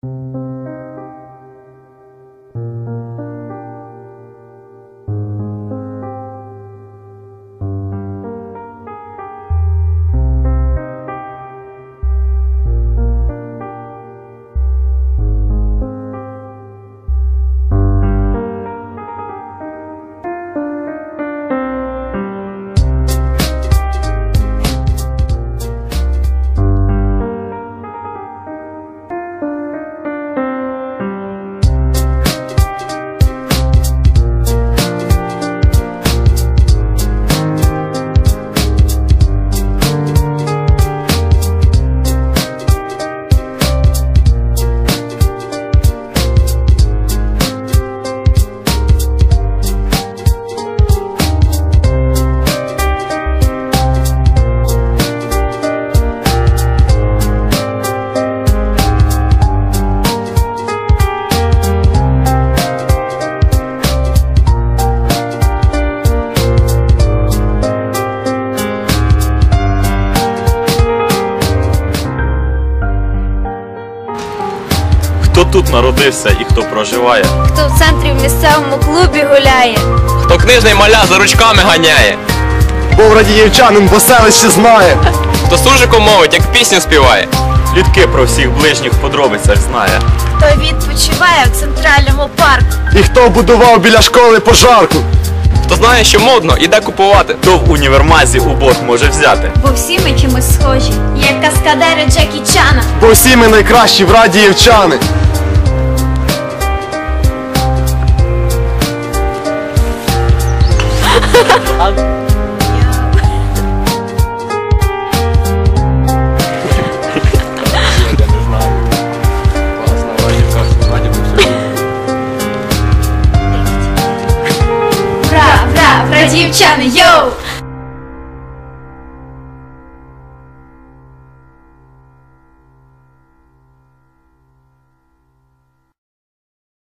Хто тут народився і хто проживає? Хто в центрі в місцевому клубі гуляє? Хто книжний маля за ручками ганяє, Був радіївчанин, бо селище знає. хто суржиком мовить, як пісню співає, Плітки про всіх ближніх в подробицях знає. Хто відпочиває в центральному парку? І хто будував біля школи пожарку. хто знає, що модно, іде купувати. Хто в універмазі у бот може взяти? Бо всі ми чимось схожі, як каскадери Джекі Чана. Бо всі ми найкращі в радіївчани. Бра, бра, бра, дівчани, йоу!